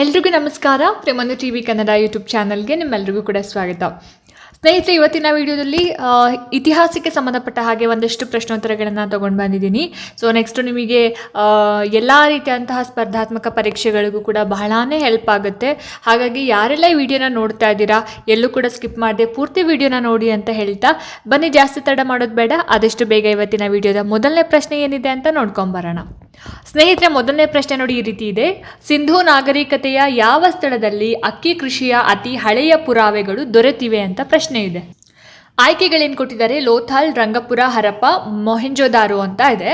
ಎಲ್ರಿಗೂ ನಮಸ್ಕಾರ. ಪ್ರೇಮಂದು ಟಿ ವಿ ಕನ್ನಡ ಯೂಟ್ಯೂಬ್ ಚಾನಲ್ಗೆ ನಿಮ್ಮೆಲ್ರಿಗೂ ಕೂಡ ಸ್ವಾಗತ. ಸ್ನೇಹಿತರೆ, ಇವತ್ತಿನ ವಿಡಿಯೋದಲ್ಲಿ ಇತಿಹಾಸಕ್ಕೆ ಸಂಬಂಧಪಟ್ಟ ಹಾಗೆ ಒಂದಷ್ಟು ಪ್ರಶ್ನೋತ್ತರಗಳನ್ನು ತೊಗೊಂಡು ಬಂದಿದ್ದೀನಿ. ಸೊ ನೆಕ್ಸ್ಟು ನಿಮಗೆ ಎಲ್ಲ ರೀತಿಯಂತಹ ಸ್ಪರ್ಧಾತ್ಮಕ ಪರೀಕ್ಷೆಗಳಿಗೂ ಕೂಡ ಬಹಳಾ ಹೆಲ್ಪ್ ಆಗುತ್ತೆ. ಹಾಗಾಗಿ ಯಾರೆಲ್ಲ ಈ ವಿಡಿಯೋನ ನೋಡ್ತಾ ಇದ್ದೀರಾ, ಎಲ್ಲೂ ಕೂಡ ಸ್ಕಿಪ್ ಮಾಡದೆ ಪೂರ್ತಿ ವಿಡಿಯೋನ ನೋಡಿ ಅಂತ ಹೇಳ್ತಾ, ಬನ್ನಿ ಜಾಸ್ತಿ ತಡ ಮಾಡೋದು ಬೇಡ, ಆದಷ್ಟು ಬೇಗ ಇವತ್ತಿನ ವಿಡಿಯೋದ ಮೊದಲನೇ ಪ್ರಶ್ನೆ ಏನಿದೆ ಅಂತ ನೋಡ್ಕೊಂಬರೋಣ ಸ್ನೇಹಿತರೆ, ಮೊದಲನೇ ಪ್ರಶ್ನೆ ನೋಡಿ ಈ ರೀತಿ ಇದೆ. ಸಿಂಧೂ ನಾಗರಿಕತೆಯ ಯಾವ ಸ್ಥಳದಲ್ಲಿ ಅಕ್ಕಿ ಕೃಷಿಯ ಅತಿ ಹಳೆಯ ಪುರಾವೆಗಳು ದೊರೆತಿವೆ ಅಂತ ಪ್ರಶ್ನೆ ಇದೆ. ಆಯ್ಕೆಗಳೇನು ಕೊಟ್ಟಿದ್ದಾರೆ? ಲೋಥಾಲ್, ರಂಗಪುರ, ಹರಪ್ಪ, ಮೊಹೆಂಜೋದಾರೋ ಅಂತ ಇದೆ.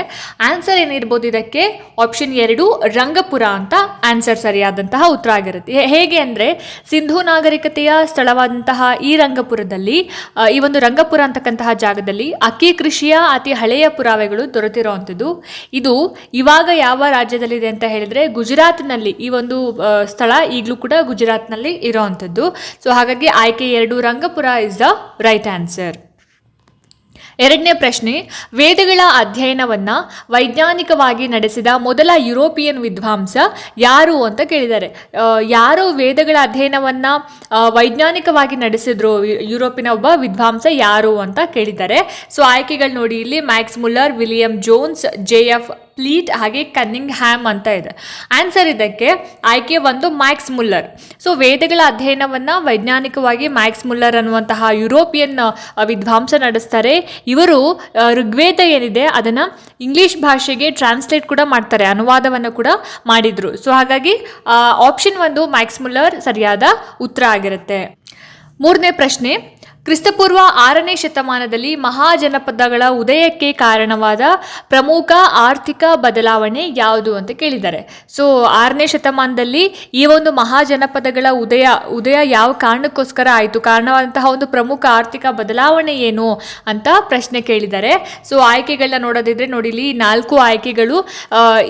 ಆನ್ಸರ್ ಏನಿರ್ಬೋದು ಇದಕ್ಕೆ? ಆಪ್ಷನ್ ಎರಡು, ರಂಗಪುರ ಅಂತ ಆನ್ಸರ್ ಸರಿಯಾದಂತಹ ಉತ್ತರ ಆಗಿರುತ್ತೆ. ಹೇಗೆ ಅಂದರೆ, ಸಿಂಧೂ ನಾಗರಿಕತೆಯ ಸ್ಥಳವಾದಂತಹ ಈ ರಂಗಪುರದಲ್ಲಿ ಈ ಒಂದು ರಂಗಪುರ ಅಂತಕ್ಕಂತಹ ಜಾಗದಲ್ಲಿ ಅಕ್ಕಿ ಕೃಷಿಯ ಅತಿ ಹಳೆಯ ಪುರಾವೆಗಳು ದೊರೆತಿರುವಂಥದ್ದು. ಇದು ಇವಾಗ ಯಾವ ರಾಜ್ಯದಲ್ಲಿದೆ ಅಂತ ಹೇಳಿದರೆ, ಗುಜರಾತ್ನಲ್ಲಿ ಈ ಒಂದು ಸ್ಥಳ ಈಗಲೂ ಕೂಡ ಗುಜರಾತ್ನಲ್ಲಿ ಇರೋವಂಥದ್ದು. ಸೊ ಹಾಗಾಗಿ ಆಯ್ಕೆ ಎರಡು, Rangapura is the right answer ಎರಡನೇ ಪ್ರಶ್ನೆ, ವೇದಗಳ ಅಧ್ಯಯನವನ್ನ ವೈಜ್ಞಾನಿಕವಾಗಿ ನಡೆಸಿದ ಮೊದಲ ಯುರೋಪಿಯನ್ ವಿದ್ವಾಂಸ ಯಾರು ಅಂತ ಕೇಳಿದ್ದಾರೆ. ಯಾರು ವೇದಗಳ ಅಧ್ಯಯನವನ್ನ ವೈಜ್ಞಾನಿಕವಾಗಿ ನಡೆಸಿದ್ರು ಯುರೋಪಿನ ಒಬ್ಬ ವಿದ್ವಾಂಸ ಯಾರು ಅಂತ ಕೇಳಿದ್ದಾರೆ. ಸೊ ಆಯ್ಕೆಗಳು ನೋಡಿ ಇಲ್ಲಿ, Max Muller, William Jones, J F Fleet ಹಾಗೆ ಕನ್ನಿಂಗ್ ಹ್ಯಾಮ್ ಅಂತ ಇದೆ. ಆನ್ಸರ್ ಇದಕ್ಕೆ ಆಯ್ಕೆ ಒಂದು ಮ್ಯಾಕ್ಸ್ ಮುಲ್ಲರ್ ಸೊ ವೇದಗಳ ಅಧ್ಯಯನವನ್ನು ವೈಜ್ಞಾನಿಕವಾಗಿ ಮ್ಯಾಕ್ಸ್ ಮುಲ್ಲರ್ ಅನ್ನುವಂತಹ ಯುರೋಪಿಯನ್ ವಿದ್ವಾಂಸ ನಡೆಸ್ತಾರೆ. ಇವರು ಋಗ್ವೇದ ಏನಿದೆ ಅದನ್ನು ಇಂಗ್ಲಿಷ್ ಭಾಷೆಗೆ ಟ್ರಾನ್ಸ್ಲೇಟ್ ಕೂಡ ಮಾಡ್ತಾರೆ, ಅನುವಾದವನ್ನು ಕೂಡ ಮಾಡಿದರು. ಸೊ ಹಾಗಾಗಿ ಆಪ್ಷನ್ ಒಂದು ಮ್ಯಾಕ್ಸ್ ಮುಲ್ಲರ್ ಸರಿಯಾದ ಉತ್ತರ ಆಗಿರುತ್ತೆ. ಮೂರನೇ ಪ್ರಶ್ನೆ ಕ್ರಿಸ್ತಪೂರ್ವ ಆರನೇ ಶತಮಾನದಲ್ಲಿ ಮಹಾಜನಪದಗಳ ಉದಯಕ್ಕೆ ಕಾರಣವಾದ ಪ್ರಮುಖ ಆರ್ಥಿಕ ಬದಲಾವಣೆ ಯಾವುದು ಅಂತ ಕೇಳಿದ್ದಾರೆ. ಸೊ ಆರನೇ ಶತಮಾನದಲ್ಲಿ ಈ ಒಂದು ಮಹಾಜನಪದಗಳ ಉದಯ ಉದಯ ಯಾವ ಕಾರಣಕ್ಕೋಸ್ಕರ ಆಯಿತು? ಕಾರಣವಾದಂತಹ ಒಂದು ಪ್ರಮುಖ ಆರ್ಥಿಕ ಬದಲಾವಣೆ ಏನು ಅಂತ ಪ್ರಶ್ನೆ ಕೇಳಿದ್ದಾರೆ. ಸೊ ಆಯ್ಕೆಗಳನ್ನ ನೋಡೋದಿದ್ರೆ ನೋಡಿ ಇಲ್ಲಿ ನಾಲ್ಕು ಆಯ್ಕೆಗಳು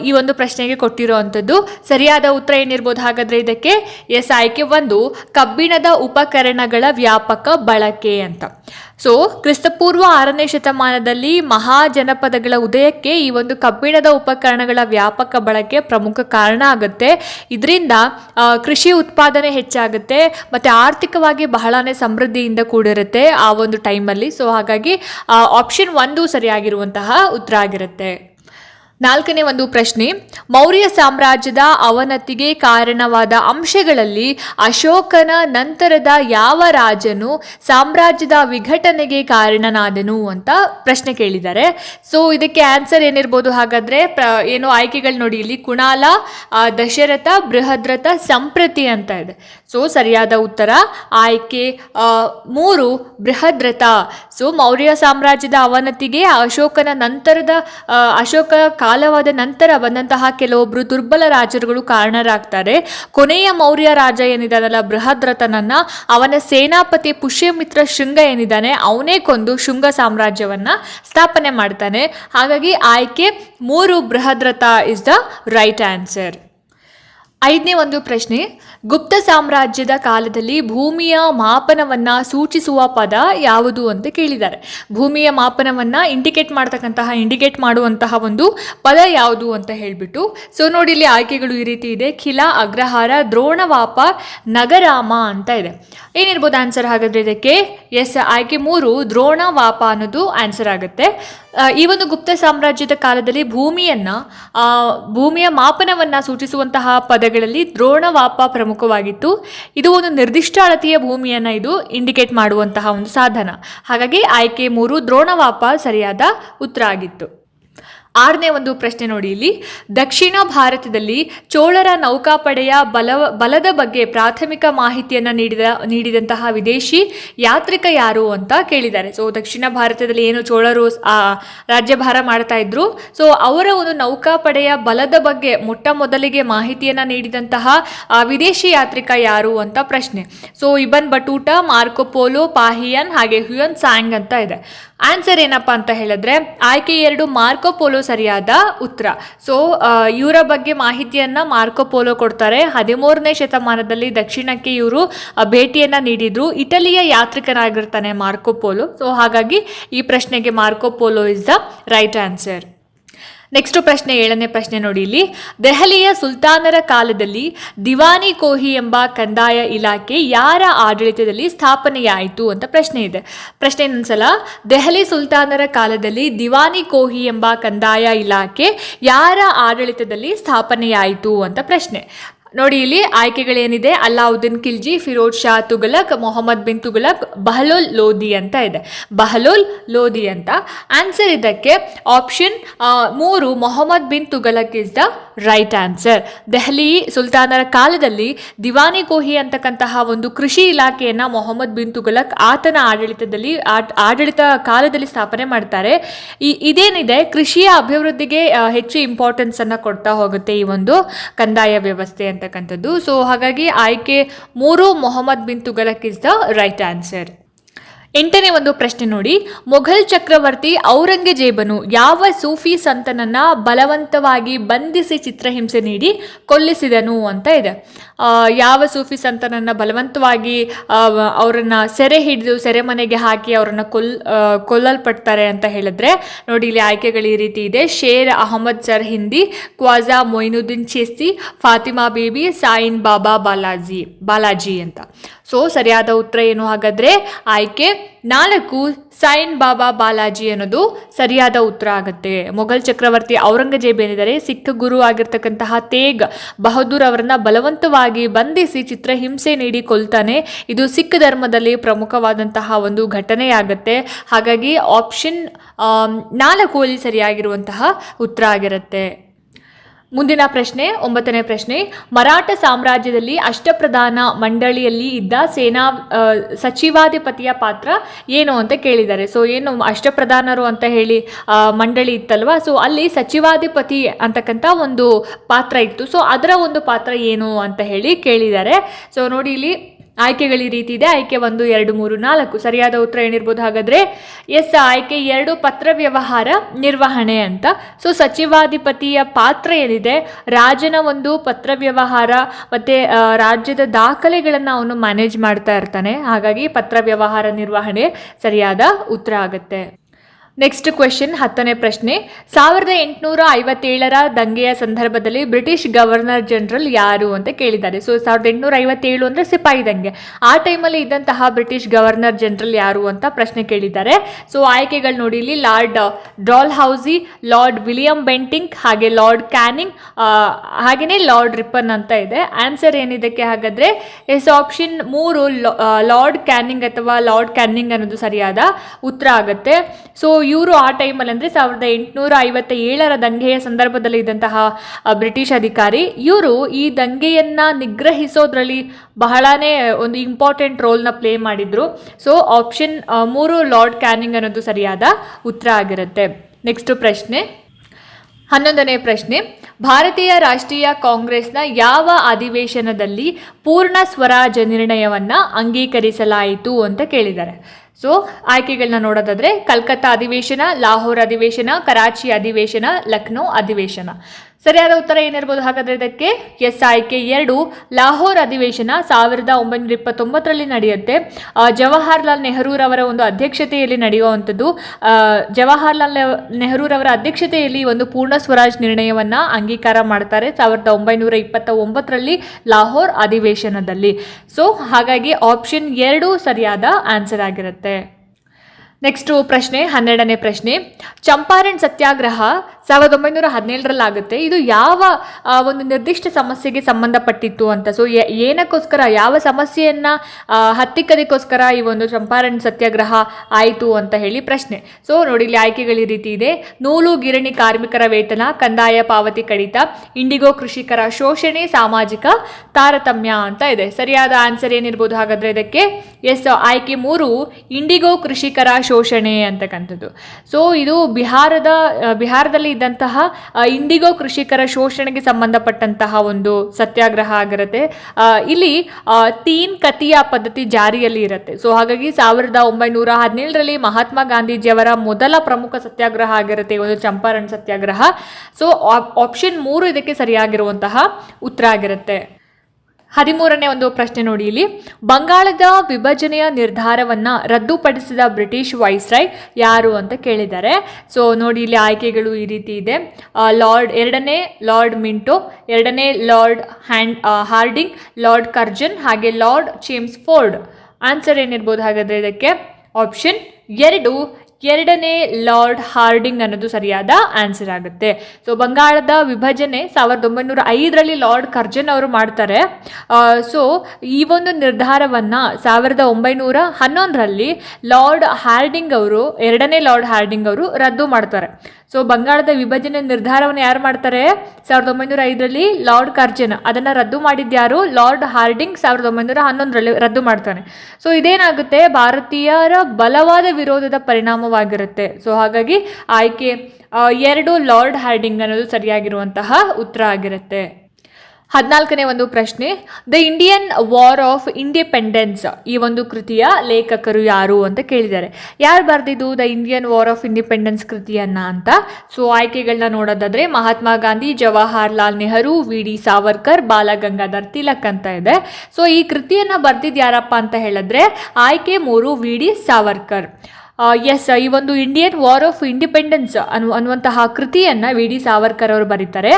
ಈ ಒಂದು ಪ್ರಶ್ನೆಗೆ ಕೊಟ್ಟಿರುವಂಥದ್ದು. ಸರಿಯಾದ ಉತ್ತರ ಏನಿರ್ಬೋದು? ಹಾಗಾದ್ರೆ ಇದಕ್ಕೆ ಎಸ್ ಆಯ್ಕೆ ಒಂದು, ಕಬ್ಬಿಣದ ಉಪಕರಣಗಳ ವ್ಯಾಪಕ ಬಳಕೆ. ಅಂತ. ಸೊ ಕ್ರಿಸ್ತಪೂರ್ವ ಆರನೇ ಶತಮಾನದಲ್ಲಿ ಮಹಾಜನಪದಗಳ ಉದಯಕ್ಕೆ ಈ ಒಂದು ಕಬ್ಬಿಣದ ಉಪಕರಣಗಳ ವ್ಯಾಪಕ ಬಳಕೆ ಪ್ರಮುಖ ಕಾರಣ ಆಗುತ್ತೆ. ಇದರಿಂದ ಕೃಷಿ ಉತ್ಪಾದನೆ ಹೆಚ್ಚಾಗುತ್ತೆ, ಮತ್ತು ಆರ್ಥಿಕವಾಗಿ ಬಹಳನೇ ಸಮೃದ್ಧಿಯಿಂದ ಕೂಡಿರುತ್ತೆ ಆ ಒಂದು ಟೈಮಲ್ಲಿ ಸೊ ಹಾಗಾಗಿ ಆಪ್ಷನ್ ಒಂದು ಸರಿಯಾಗಿರುವಂತಹ ಉತ್ತರ ಆಗಿರುತ್ತೆ. ನಾಲ್ಕನೇ ಒಂದು ಪ್ರಶ್ನೆ, ಮೌರ್ಯ ಸಾಮ್ರಾಜ್ಯದ ಅವನತಿಗೆ ಕಾರಣವಾದ ಅಂಶಗಳಲ್ಲಿ ಅಶೋಕನ ನಂತರದ ಯಾವ ರಾಜನು ಸಾಮ್ರಾಜ್ಯದ ವಿಘಟನೆಗೆ ಕಾರಣನಾದನು ಅಂತ ಪ್ರಶ್ನೆ ಕೇಳಿದ್ದಾರೆ. ಸೊ ಇದಕ್ಕೆ ಆನ್ಸರ್ ಏನಿರ್ಬೋದು? ಹಾಗಾದ್ರೆ ಪ್ರ, ಏನು ಆಯ್ಕೆಗಳು ನೋಡಿ, ಇಲ್ಲಿ ಕುಣಾಲ ದಶರಥ, ಬೃಹದ್ರಥ, ಸಂಪ್ರತಿ ಅಂತ ಇದೆ. ಸೊ ಸರಿಯಾದ ಉತ್ತರ ಆಯ್ಕೆ ಮೂರು, ಬೃಹದ್ರಥ. ಸೊ ಮೌರ್ಯ ಸಾಮ್ರಾಜ್ಯದ ಅವನತಿಗೆ ಅಶೋಕನ ನಂತರದ ಅಶೋಕ ಕಾಲವಾದ ನಂತರ ಬಂದಂತಹ ಕೆಲವೊಬ್ಬರು ದುರ್ಬಲ ರಾಜರುಗಳು ಕಾರಣರಾಗ್ತಾರೆ. ಕೊನೆಯ ಮೌರ್ಯ ರಾಜ ಏನಿದಾನಲ್ಲ ಬೃಹದ್ರಥನನ್ನ, ಅವನ ಸೇನಾಪತಿ ಪುಷ್ಯಮಿತ್ರ ಶೃಂಗ ಏನಿದ್ದಾನೆ, ಅವನೇ ಕೊಂದು ಶೃಂಗ ಸಾಮ್ರಾಜ್ಯವನ್ನ ಸ್ಥಾಪನೆ ಮಾಡ್ತಾನೆ. ಹಾಗಾಗಿ ಆಯ್ಕೆ, ಮೂರು, Brihadratha is the right answer ಐದನೇ ಒಂದು ಪ್ರಶ್ನೆ, ಗುಪ್ತ ಸಾಮ್ರಾಜ್ಯದ ಕಾಲದಲ್ಲಿ ಭೂಮಿಯ ಮಾಪನವನ್ನ ಸೂಚಿಸುವ ಪದ ಯಾವುದು ಅಂತ ಕೇಳಿದ್ದಾರೆ. ಭೂಮಿಯ ಮಾಪನವನ್ನ ಇಂಡಿಕೇಟ್ ಮಾಡ್ತಕ್ಕಂತಹ, ಇಂಡಿಕೇಟ್ ಮಾಡುವಂತಹ ಒಂದು ಪದ ಯಾವುದು ಅಂತ ಹೇಳಿಬಿಟ್ಟು, ಸೊ ನೋಡಿ ಇಲ್ಲಿ ಆಯ್ಕೆಗಳು ಈ ರೀತಿ ಇದೆ. ಖಿಲ, ಅಗ್ರಹಾರ ದ್ರೋಣವಾಪ ನಗರಾಮ ಅಂತ ಇದೆ. ಏನಿರ್ಬೋದು ಆನ್ಸರ್ ಹಾಗಾದ್ರೆ ಇದಕ್ಕೆ? ಎಸ್, ಆಯ್ಕೆ ಮೂರು ದ್ರೋಣವಾಪ ಅನ್ನೋದು ಆನ್ಸರ್ ಆಗುತ್ತೆ. ಈ ಒಂದು ಗುಪ್ತ ಸಾಮ್ರಾಜ್ಯದ ಕಾಲದಲ್ಲಿ ಭೂಮಿಯನ್ನ ಭೂಮಿಯ ಮಾಪನವನ್ನ ಸೂಚಿಸುವಂತಹ ಪದಗಳಲ್ಲಿ ದ್ರೋಣವಾಪ ಪ್ರಮುಖವಾಗಿತ್ತು ಇದು ಒಂದು ನಿರ್ದಿಷ್ಟ ಅಳತೆಯ ಭೂಮಿಯನ್ನ ಇದು ಇಂಡಿಕೇಟ್ ಮಾಡುವಂತಹ ಒಂದು ಸಾಧನ. ಹಾಗಾಗಿ ಆಯ್ಕೆ ಮೂರು ದ್ರೋಣವಾಪ ಸರಿಯಾದ ಉತ್ತರ ಆಗಿತ್ತು. ಆರನೇ ಒಂದು ಪ್ರಶ್ನೆ ನೋಡಿ ಇಲ್ಲಿ. ದಕ್ಷಿಣ ಭಾರತದಲ್ಲಿ ಚೋಳರ ನೌಕಾಪಡೆಯ ಬಲ, ಬಲದ ಬಗ್ಗೆ ಪ್ರಾಥಮಿಕ ಮಾಹಿತಿಯನ್ನು ನೀಡಿದ, ನೀಡಿದಂತಹ ವಿದೇಶಿ ಯಾತ್ರಿಕ ಯಾರು ಅಂತ ಕೇಳಿದ್ದಾರೆ. ಸೊ ದಕ್ಷಿಣ ಭಾರತದಲ್ಲಿ ಏನು ಚೋಳರು ರಾಜ್ಯಭಾರ ಮಾಡ್ತಾ ಇದ್ರು. ಸೊ ಅವರ ಒಂದು ನೌಕಾಪಡೆಯ ಬಲದ ಬಗ್ಗೆ ಮೊಟ್ಟ ಮೊದಲಿಗೆ ಮಾಹಿತಿಯನ್ನು ನೀಡಿದಂತಹ ವಿದೇಶಿ ಯಾತ್ರಿಕ ಯಾರು ಅಂತ ಪ್ರಶ್ನೆ. ಸೊ ಇಬನ್ ಬಟೂಟ ಮಾರ್ಕೊಪೋಲೋ ಪಾಹಿಯನ್, ಹಾಗೆ ಹ್ಯೂಯನ್ ಸ್ಯಾಂಗ್ ಅಂತ ಇದೆ. ಆನ್ಸರ್ ಏನಪ್ಪ ಅಂತ ಹೇಳಿದ್ರೆ, ಆಯ್ಕೆ ಎರಡು ಮಾರ್ಕೋಪೋಲೋ ಸರಿಯಾದ ಉತ್ತರ. ಸೊ ಇವರ ಬಗ್ಗೆ ಮಾಹಿತಿಯನ್ನ ಮಾರ್ಕೋಪೋಲೋ ಕೊಡ್ತಾರೆ. ಹದಿಮೂರನೇ ಶತಮಾನದಲ್ಲಿ ದಕ್ಷಿಣಕ್ಕೆ ಇವರು ಭೇಟಿಯನ್ನ ನೀಡಿದ್ರು. ಇಟಲಿಯ ಯಾತ್ರಿಕನಾಗಿರ್ತಾನೆ ಮಾರ್ಕೋಪೋಲೋ ಸೊ ಹಾಗಾಗಿ ಈ ಪ್ರಶ್ನೆಗೆ Marco Polo is the right answer next ಪ್ರಶ್ನೆ ಏಳನೇ ಪ್ರಶ್ನೆ ನೋಡಿ ಇಲ್ಲಿ. ದೆಹಲಿಯ ಸುಲ್ತಾನರ ಕಾಲದಲ್ಲಿ ದಿವಾನಿ ಕೋಹಿ ಎಂಬ ಕಂದಾಯ ಇಲಾಖೆ ಯಾರ ಆಡಳಿತದಲ್ಲಿ ಸ್ಥಾಪನೆಯಾಯಿತು ಅಂತ ಪ್ರಶ್ನೆ ಇದೆ. ಪ್ರಶ್ನೆ ಇನ್ನೊಂದ್ಸಲ, ದೆಹಲಿ ಸುಲ್ತಾನರ ಕಾಲದಲ್ಲಿ ದಿವಾನಿ ಕೋಹಿ ಎಂಬ ಕಂದಾಯ ಇಲಾಖೆ ಯಾರ ಆಡಳಿತದಲ್ಲಿ ಸ್ಥಾಪನೆಯಾಯಿತು ಅಂತ ಪ್ರಶ್ನೆ. ನೋಡಿ ಇಲ್ಲಿ ಆಯ್ಕೆಗಳೇನಿದೆ, ಅಲ್ಲಾವುದ್ದೀನ್ ಖಿಲ್ಜಿ, ಫಿರೋಜ್ ಶಾ ತುಗಲಕ್, ಮೊಹಮ್ಮದ್ ಬಿನ್ ತುಗಲಕ್, ಬಹಲೋಲ್ ಲೋಧಿ ಅಂತ ಇದೆ. ಬಹಲೋಲ್ ಲೋಧಿ ಅಂತ. ಆನ್ಸರ್ ಇದಕ್ಕೆ ಆಪ್ಷನ್ ಮೂರು, Muhammad bin Tughlaq is the right answer Delhi ಸುಲ್ತಾನರ ಕಾಲದಲ್ಲಿ ದಿವಾನಿ ಕೋಹಿ ಅಂತಕ್ಕಂತಹ ಒಂದು ಕೃಷಿ ಇಲಾಖೆಯನ್ನು ಮೊಹಮ್ಮದ್ ಬಿನ್ ತುಗಲಕ್ ಆತನ ಆಡಳಿತದಲ್ಲಿ ಆಡಳಿತ ಕಾಲದಲ್ಲಿ ಸ್ಥಾಪನೆ ಮಾಡ್ತಾರೆ. ಈ, ಇದೇನಿದೆ? ಕೃಷಿಯ ಅಭಿವೃದ್ಧಿಗೆ ಹೆಚ್ಚು ಇಂಪಾರ್ಟೆನ್ಸ್ ಅನ್ನ ಕೊಡ್ತಾ ಹೋಗುತ್ತೆ ಈ ಒಂದು ಕಂದಾಯ ವ್ಯವಸ್ಥೆ ಅಂತಕ್ಕಂಥದ್ದು. ಸೊ ಹಾಗಾಗಿ ಆಯ್ಕೆ ಮೂರು Muhammad bin Tughlaq is the right answer ಎಂಟನೇ ಒಂದು ಪ್ರಶ್ನೆ ನೋಡಿ. ಮೊಘಲ್ ಚಕ್ರವರ್ತಿ ಔರಂಗಜೇಬನು ಯಾವ ಸೂಫಿ ಸಂತನನ್ನ ಬಲವಂತವಾಗಿ ಬಂಧಿಸಿ ಚಿತ್ರಹಿಂಸೆ ನೀಡಿ ಕೊಲ್ಲಿಸಿದನು ಅಂತ ಇದೆ. ಯಾವ ಸೂಫಿ ಸಂತನನ್ನ ಬಲವಂತವಾಗಿ ಅವರನ್ನ ಸೆರೆ ಹಿಡಿದು ಸೆರೆಮನೆಗೆ ಹಾಕಿ ಅವರನ್ನ ಕೊಲ್ ಕೊಲ್ಲಲ್ಪಡ್ತಾರೆ ಅಂತ ಹೇಳಿದ್ರೆ, ನೋಡಿ ಇಲ್ಲಿ ಆಯ್ಕೆಗಳು ಈ ರೀತಿ ಇದೆ. ಶೇರ್ ಅಹಮದ್ ಸರ್ ಹಿಂದಿ, ಕ್ವಾಜಾ ಮೊಯ್ನುದ್ದೀನ್ ಚಿಸ್ತಿ, ಫಾತಿಮಾ ಬೇಬಿ, ಸಾಯಿನ್ ಬಾಬಾ ಬಾಲಾಜಿ ಬಾಲಾಜಿ ಅಂತ. ಸೊ ಸರಿಯಾದ ಉತ್ತರ ಏನು ಹಾಗಾದ್ರೆ ಆಯ್ಕೆ ನಾಲ್ಕು ಸೈನ್ ಬಾಬಾ ಬಾಲಾಜಿ ಅನ್ನೋದು ಸರಿಯಾದ ಉತ್ತರ ಆಗುತ್ತೆ. ಮೊಘಲ್ ಚಕ್ರವರ್ತಿ ಔರಂಗಜೇಬ್ ಏನಿದ್ದಾರೆ, ಸಿಖ್ ಗುರು ಆಗಿರ್ತಕ್ಕಂತಹ ತೇಗ್ ಬಹದ್ದೂರ್ ಅವರನ್ನ ಬಲವಂತವಾಗಿ ಬಂಧಿಸಿ ಚಿತ್ರ ಹಿಂಸೆ ನೀಡಿ ಕೊಲ್ತಾನೆ. ಇದು ಸಿಖ್ ಧರ್ಮದಲ್ಲಿ ಪ್ರಮುಖವಾದಂತಹ ಒಂದು ಘಟನೆಯಾಗುತ್ತೆ ಹಾಗಾಗಿ ಆಪ್ಷನ್ ನಾಲ್ಕು ಅಲ್ಲಿ ಸರಿಯಾಗಿರುವಂತಹ ಉತ್ತರ ಆಗಿರುತ್ತೆ. ಮುಂದಿನ ಪ್ರಶ್ನೆ, ಒಂಬತ್ತನೇ ಪ್ರಶ್ನೆ. ಮರಾಠ ಸಾಮ್ರಾಜ್ಯದಲ್ಲಿ ಅಷ್ಟಪ್ರಧಾನ ಮಂಡಳಿಯಲ್ಲಿ ಇದ್ದ ಸೇನಾ ಸಚಿವಾಧಿಪತಿಯ ಪಾತ್ರ ಏನು ಅಂತ ಕೇಳಿದ್ದಾರೆ. ಸೊ ಏನು ಅಷ್ಟಪ್ರಧಾನರು ಅಂತ ಹೇಳಿ ಮಂಡಳಿ ಇತ್ತಲ್ವಾ? ಸೊ ಅಲ್ಲಿ ಸಚಿವಾಧಿಪತಿ ಅಂತಕ್ಕಂಥ ಒಂದು ಪಾತ್ರ ಇತ್ತು. ಸೊ ಅದರ ಒಂದು ಪಾತ್ರ ಏನು ಅಂತ ಹೇಳಿ ಕೇಳಿದ್ದಾರೆ. ಸೊ ನೋಡಿ ಇಲ್ಲಿ. ಆಯ್ಕೆಗಳು ಈ ರೀತಿ ಇದೆ. ಆಯ್ಕೆ ಒಂದು, ಎರಡು, ಮೂರು, ನಾಲ್ಕು. ಸರಿಯಾದ ಉತ್ತರ ಏನಿರ್ಬೋದು ಹಾಗಾದ್ರೆ, ಎಸ್, ಆಯ್ಕೆ ಎರಡು ಪತ್ರ ವ್ಯವಹಾರ ನಿರ್ವಹಣೆ ಅಂತ. ಸೊ ಸಚಿವಾಧಿಪತಿಯ ಪಾತ್ರ ಏನಿದೆ? ರಾಜನ ಒಂದು ಪತ್ರ ವ್ಯವಹಾರ, ಮತ್ತೆ ರಾಜ್ಯದ ದಾಖಲೆಗಳನ್ನು ಅವನು ಮ್ಯಾನೇಜ್ ಮಾಡ್ತಾ ಇರ್ತಾನೆ. ಹಾಗಾಗಿ ಪತ್ರ ವ್ಯವಹಾರ ನಿರ್ವಹಣೆ ಸರಿಯಾದ ಉತ್ತರ ಆಗುತ್ತೆ. ನೆಕ್ಸ್ಟ್ ಕ್ವೆಶನ್ ಹತ್ತನೇ ಪ್ರಶ್ನೆ. ಸಾವಿರದ ಎಂಟುನೂರ ಐವತ್ತೇಳರ ದಂಗೆಯ ಸಂದರ್ಭದಲ್ಲಿ ಬ್ರಿಟಿಷ್ ಗವರ್ನರ್ ಜನರಲ್ ಯಾರು ಅಂತ ಕೇಳಿದ್ದಾರೆ. ಸೊ ಸಾವಿರದ ಎಂಟುನೂರ ಐವತ್ತೇಳು ಅಂದರೆ ಸಿಪಾಯಿ ದಂಗೆ. ಆ ಟೈಮಲ್ಲಿ ಇದ್ದಂತಹ ಬ್ರಿಟಿಷ್ ಗವರ್ನರ್ ಜನರಲ್ ಯಾರು ಅಂತ ಪ್ರಶ್ನೆ ಕೇಳಿದ್ದಾರೆ. ಸೊ ಆಯ್ಕೆಗಳು ನೋಡಿ, ಇಲ್ಲಿ Lord Dalhousie Lord William Bentinck ಹಾಗೆ ಲಾರ್ಡ್ ಕ್ಯಾನಿಂಗ್ ಹಾಗೆಯೇ ಲಾರ್ಡ್ ರಿಪ್ಪನ್ ಅಂತ ಇದೆ. ಆನ್ಸರ್ ಏನಿದಕ್ಕೆ ಹಾಗಾದ್ರೆ, ಎಸ್ ಆಪ್ಷನ್ ಮೂರು ಲಾರ್ಡ್ ಕ್ಯಾನಿಂಗ್ ಅಥವಾ ಲಾರ್ಡ್ ಕ್ಯಾನಿಂಗ್ ಅನ್ನೋದು ಸರಿಯಾದ ಉತ್ತರ ಆಗುತ್ತೆ. ಸೊ ಇವರು ಆ ಟೈಮಲ್ಲಿ ಅಂದರೆ ಸಾವಿರದ ಎಂಟುನೂರ ಐವತ್ತ ಏಳರ ದಂಗೆಯ ಸಂದರ್ಭದಲ್ಲಿ ಇದ್ದಂತಹ ಬ್ರಿಟಿಷ್ ಅಧಿಕಾರಿ. ಇವರು ಈ ದಂಗೆಯನ್ನ ನಿಗ್ರಹಿಸೋದ್ರಲ್ಲಿ ಬಹಳನೇ ಒಂದು ಇಂಪಾರ್ಟೆಂಟ್ ರೋಲ್ನ ಪ್ಲೇ ಮಾಡಿದ್ರು. ಸೊ ಆಪ್ಷನ್ ಮೂರು ಲಾರ್ಡ್ ಕ್ಯಾನಿಂಗ್ ಅನ್ನೋದು ಸರಿಯಾದ ಉತ್ತರ ಆಗಿರುತ್ತೆ. ನೆಕ್ಸ್ಟ್ ಪ್ರಶ್ನೆ. ಹನ್ನೊಂದನೇ ಪ್ರಶ್ನೆ. ಭಾರತೀಯ ರಾಷ್ಟ್ರೀಯ ಕಾಂಗ್ರೆಸ್ನ ಯಾವ ಅಧಿವೇಶನದಲ್ಲಿ ಪೂರ್ಣ ಸ್ವರಾಜ್ಯ ನಿರ್ಣಯವನ್ನು ಅಂಗೀಕರಿಸಲಾಯಿತು ಅಂತ ಕೇಳಿದ್ದಾರೆ. ಸೊ ಆಯ್ಕೆಗಳನ್ನ ನೋಡೋದಾದ್ರೆ ಕಲ್ಕತ್ತಾ ಅಧಿವೇಶನ ಲಾಹೋರ್ ಅಧಿವೇಶನ ಕರಾಚಿ ಅಧಿವೇಶನ ಲಕ್ನೋ ಅಧಿವೇಶನ. ಸರಿಯಾದ ಉತ್ತರ ಏನಿರ್ಬೋದು? ಹಾಗಾದ್ರೆ ಇದಕ್ಕೆ ಎಸ್ ಆಯ್ಕೆ ಎರಡು ಲಾಹೋರ್ ಅಧಿವೇಶನ ಸಾವಿರದ ಒಂಬೈನೂರ ಇಪ್ಪತ್ತೊಂಬತ್ತರಲ್ಲಿ ನಡೆಯುತ್ತೆ. ಜವಾಹರ್ಲಾಲ್ ನೆಹರೂರವರ ಒಂದು ಅಧ್ಯಕ್ಷತೆಯಲ್ಲಿ ನಡೆಯುವಂಥದ್ದು ಜವಾಹರ್ಲಾಲ್ ನೆಹ- ನೆಹರೂರವರ ಅಧ್ಯಕ್ಷತೆಯಲ್ಲಿ ಒಂದು ಪೂರ್ಣ ಸ್ವರಾಜ್ ನಿರ್ಣಯವನ್ನು ಅಂಗೀಕಾರ ಮಾಡ್ತಾರೆ ಸಾವಿರದ ಒಂಬೈನೂರ ಇಪ್ಪತ್ತ ಒಂಬತ್ತರಲ್ಲಿ ಲಾಹೋರ್ ಅಧಿವೇಶನದಲ್ಲಿ. ಸೊ, ಹಾಗಾಗಿ ಆಪ್ಷನ್ ಎರಡು ಸರಿಯಾದ ಆನ್ಸರ್ ಆಗಿರುತ್ತೆ. ನೆಕ್ಸ್ಟು ಪ್ರಶ್ನೆ, ಹನ್ನೆರಡನೇ ಪ್ರಶ್ನೆ. ಚಂಪಾರಣ್ ಸತ್ಯಾಗ್ರಹ ಸಾವಿರದ ಒಂಬೈನೂರ ಹದಿನೇಳರಲ್ಲಾಗುತ್ತೆ. ಇದು ಯಾವ ಒಂದು ನಿರ್ದಿಷ್ಟ ಸಮಸ್ಯೆಗೆ ಸಂಬಂಧಪಟ್ಟಿತ್ತು ಅಂತ. ಸೊ ಏನಕ್ಕೋಸ್ಕರ, ಯಾವ ಸಮಸ್ಯೆಯನ್ನ ಹತ್ತಿಕ್ಕದಕ್ಕೋಸ್ಕರ ಈ ಒಂದು ಚಂಪಾರಣ್ ಸತ್ಯಾಗ್ರಹ ಆಯಿತು ಅಂತ ಹೇಳಿ ಪ್ರಶ್ನೆ. ಸೊ ನೋಡಿ, ಇಲ್ಲಿ ಆಯ್ಕೆಗಳು ಈ ರೀತಿ ಇದೆ. ನೂಲು ಗಿರಣಿ ಕಾರ್ಮಿಕರ ವೇತನ, ಕಂದಾಯ ಪಾವತಿ ಕಡಿತ, ಇಂಡಿಗೋ ಕೃಷಿಕರ ಶೋಷಣೆ, ಸಾಮಾಜಿಕ ತಾರತಮ್ಯ ಅಂತ ಇದೆ. ಸರಿಯಾದ ಆನ್ಸರ್ ಏನಿರ್ಬೋದು ಹಾಗಾದರೆ ಇದಕ್ಕೆ? ಎಸ್ ಆಯ್ಕೆ ಮೂರು, ಇಂಡಿಗೋ ಕೃಷಿಕರ ಶೋಷಣೆ ಅಂತಕ್ಕಂಥದ್ದು. ಸೊ ಇದು ಬಿಹಾರದ ಬಿಹಾರದಲ್ಲಿ ಇದ್ದಂತಹ ಇಂಡಿಗೋ ಕೃಷಿಕರ ಶೋಷಣೆಗೆ ಸಂಬಂಧಪಟ್ಟಂತಹ ಒಂದು ಸತ್ಯಾಗ್ರಹ ಆಗಿರುತ್ತೆ. ಇಲ್ಲಿ ತೀನ್ ಕತಿಯ ಪದ್ಧತಿ ಜಾರಿಯಲ್ಲಿ ಇರುತ್ತೆ. ಸೊ ಹಾಗಾಗಿ ಸಾವಿರದ ಒಂಬೈನೂರ ಹದಿನೇಳರಲ್ಲಿ ಮಹಾತ್ಮ ಗಾಂಧೀಜಿಯವರ ಮೊದಲ ಪ್ರಮುಖ ಸತ್ಯಾಗ್ರಹ ಆಗಿರುತ್ತೆ ಒಂದು ಚಂಪಾರಣ್ ಸತ್ಯಾಗ್ರಹ. ಸೊ ಆಪ್ಷನ್ ಮೂರು ಇದಕ್ಕೆ ಸರಿಯಾಗಿರುವಂತಹ ಉತ್ತರ ಆಗಿರುತ್ತೆ. ಹದಿಮೂರನೇ ಒಂದು ಪ್ರಶ್ನೆ ನೋಡಿ ಇಲ್ಲಿ. ಬಂಗಾಳದ ವಿಭಜನೆಯ ನಿರ್ಧಾರವನ್ನ ರದ್ದುಪಡಿಸಿದ ಬ್ರಿಟಿಷ್ ವೈಸ್ರಾಯ್ ಯಾರು ಅಂತ ಕೇಳಿದ್ದಾರೆ. ಸೊ ನೋಡಿ ಇಲ್ಲಿ ಆಯ್ಕೆಗಳು ಈ ರೀತಿ ಇದೆ. ಲಾರ್ಡ್ ಎರಡನೇ ಲಾರ್ಡ್ ಮಿಂಟೋ, ಎರಡನೇ ಲಾರ್ಡ್ ಹ್ಯಾಂಡ್ ಹಾರ್ಡಿಂಗ್, ಲಾರ್ಡ್ ಕರ್ಜನ್, ಹಾಗೆ ಲಾರ್ಡ್ ಚೇಮ್ಸ್ ಫೋರ್ಡ್. ಆನ್ಸರ್ ಏನಿರ್ಬೋದು ಹಾಗಾದ್ರೆ ಇದಕ್ಕೆ? ಆಪ್ಷನ್ ಎರಡು ಎರಡನೇ ಲಾರ್ಡ್ ಹಾರ್ಡಿಂಗ್ ಅನ್ನೋದು ಸರಿಯಾದ ಆನ್ಸರ್ ಆಗುತ್ತೆ. ಸೊ ಬಂಗಾಳದ ವಿಭಜನೆ ಸಾವಿರದ ಒಂಬೈನೂರ ಐದರಲ್ಲಿ ಲಾರ್ಡ್ ಕರ್ಜನ್ ಅವರು ಮಾಡ್ತಾರೆ. ಸೊ ಈ ಒಂದು ನಿರ್ಧಾರವನ್ನು ಸಾವಿರದ ಒಂಬೈನೂರ ಹನ್ನೊಂದರಲ್ಲಿ ಲಾರ್ಡ್ ಹಾರ್ಡಿಂಗ್ ಅವರು, ಎರಡನೇ ಲಾರ್ಡ್ ಹಾರ್ಡಿಂಗ್ ಅವರು ರದ್ದು ಮಾಡ್ತಾರೆ. ಸೊ ಬಂಗಾಳದ ವಿಭಜನೆ ನಿರ್ಧಾರವನ್ನು ಯಾರು ಮಾಡ್ತಾರೆ? ಸಾವಿರದ ಒಂಬೈನೂರ ಐದರಲ್ಲಿ ಲಾರ್ಡ್ ಕರ್ಜನ್. ಅದನ್ನು ರದ್ದು ಮಾಡಿದ್ಯಾರು? ಲಾರ್ಡ್ ಹಾರ್ಡಿಂಗ್ ಸಾವಿರದ ಒಂಬೈನೂರ ಹನ್ನೊಂದರಲ್ಲಿ ರದ್ದು ಮಾಡ್ತಾನೆ. ಸೊ ಇದೇನಾಗುತ್ತೆ? ಭಾರತೀಯರ ಬಲವಾದ ವಿರೋಧದ ಪರಿಣಾಮವಾಗಿರುತ್ತೆ ಸೊ ಹಾಗಾಗಿ ಆಯ್ಕೆ ಎರಡು ಲಾರ್ಡ್ ಹಾರ್ಡಿಂಗ್ ಅನ್ನೋದು ಸರಿಯಾಗಿರುವಂತಹ ಉತ್ತರ ಆಗಿರುತ್ತೆ. ಹದಿನಾಲ್ಕನೇ ಒಂದು ಪ್ರಶ್ನೆ the Indian war of independence ಈ ಒಂದು ಕೃತಿಯ ಲೇಖಕರು ಯಾರು ಅಂತ ಕೇಳಿದ್ದಾರೆ. ಯಾರು ಬರೆದಿದ್ದು the Indian war of independence ಕೃತಿಯನ್ನ ಅಂತ? ಸೊ ಆಯ್ಕೆಗಳನ್ನ ನೋಡೋದಾದ್ರೆ ಮಹಾತ್ಮ ಗಾಂಧಿ ಜವಾಹರ್ಲಾಲ್ ನೆಹರು ವಿ ಡಿ ಸಾವರ್ಕರ್ ಬಾಲಗಂಗಾಧರ್ ತಿಲಕ್ ಅಂತ ಇದೆ. ಸೊ ಈ ಕೃತಿಯನ್ನ ಬರ್ದಿದ್ದು ಯಾರಪ್ಪ ಅಂತ ಹೇಳಿದ್ರೆ ಆಯ್ಕೆ ಮೂರು ವಿ ಡಿ ಸಾವರ್ಕರ್. ಎಸ್ ಈ ಒಂದು ಇಂಡಿಯನ್ ವಾರ್ ಆಫ್ ಇಂಡಿಪೆಂಡೆನ್ಸ್ ಅನ್ನು, ಅನ್ನುವಂತಹ ಕೃತಿಯನ್ನು ವಿ. ಡಿ. ಸಾವರ್ಕರ್ ಅವರು ಬರೀತಾರೆ.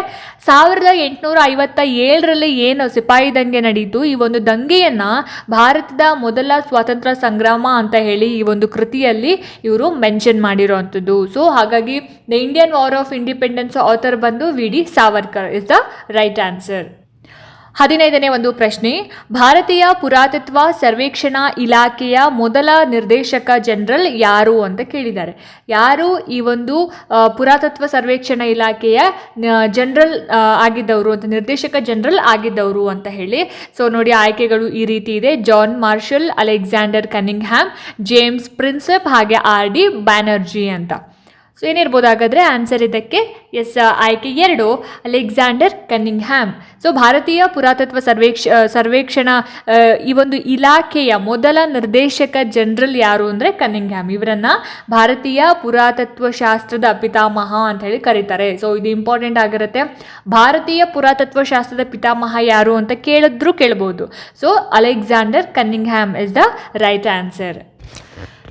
ಸಾವಿರದ ಎಂಟುನೂರ ಐವತ್ತ ಏಳರಲ್ಲಿ ಏನು ಸಿಪಾಯಿ ದಂಗೆ ನಡೀತು? ಈ ಒಂದು ದಂಗೆಯನ್ನು ಭಾರತದ ಮೊದಲ ಸ್ವಾತಂತ್ರ್ಯ ಸಂಗ್ರಾಮ ಅಂತ ಹೇಳಿ ಈ ಒಂದು ಕೃತಿಯಲ್ಲಿ ಇವರು ಮೆನ್ಷನ್ ಮಾಡಿರುವಂಥದ್ದು ಸೊ ಹಾಗಾಗಿ the Indian war of independence author ಬಂದು V. D. Savarkar is the right answer ಹದಿನೈದನೇ ಒಂದು ಪ್ರಶ್ನೆ, ಭಾರತೀಯ ಪುರಾತತ್ವ ಸರ್ವೇಕ್ಷಣಾ ಇಲಾಖೆಯ ಮೊದಲ ನಿರ್ದೇಶಕ ಜನರಲ್ ಯಾರು ಅಂತ ಕೇಳಿದ್ದಾರೆ. ಯಾರು ಈ ಒಂದು ಪುರಾತತ್ವ ಸರ್ವೇಕ್ಷಣಾ ಇಲಾಖೆಯ ಜನರಲ್ ಆಗಿದ್ದವರು ಅಂತ, ನಿರ್ದೇಶಕ ಜನರಲ್ ಆಗಿದ್ದವರು ಅಂತ ಹೇಳಿ. ಸೊ ನೋಡಿ ಆಯ್ಕೆಗಳು ಈ ರೀತಿ ಇದೆ. John Marshall, Alexander Cunningham, James Prinsep ಹಾಗೆ ಆರ್ ಡಿ ಬ್ಯಾನರ್ಜಿ ಅಂತ. ಸೊ ಏನಿರ್ಬೋದು ಹಾಗಾದರೆ ಆನ್ಸರ್ ಇದಕ್ಕೆ ಎಸ್ ಆಯ್ಕೆ ಎರಡು, ಅಲೆಕ್ಸಾಂಡರ್ ಕನ್ನಿಂಗ್ ಹ್ಯಾಮ್ ಸೊ ಭಾರತೀಯ ಪುರಾತತ್ವ ಸರ್ವೇಕ್ಷ ಸರ್ವೇಕ್ಷಣಾ ಈ ಒಂದು ಇಲಾಖೆಯ ಮೊದಲ ನಿರ್ದೇಶಕ ಜನರಲ್ ಯಾರು ಅಂದರೆ ಕನ್ನಿಂಗ್ಹ್ಯಾಮ್. ಇವರನ್ನ ಭಾರತೀಯ ಪುರಾತತ್ವ ಶಾಸ್ತ್ರದ ಪಿತಾಮಹ ಅಂತ ಹೇಳಿ ಕರೀತಾರೆ. ಸೊ ಇದು ಇಂಪಾರ್ಟೆಂಟ್ ಆಗಿರುತ್ತೆ. ಭಾರತೀಯ ಪುರಾತತ್ವ ಶಾಸ್ತ್ರದ ಪಿತಾಮಹ ಯಾರು ಅಂತ ಕೇಳಿದ್ರು ಕೇಳ್ಬೋದು. So Alexander Cunningham is the right answer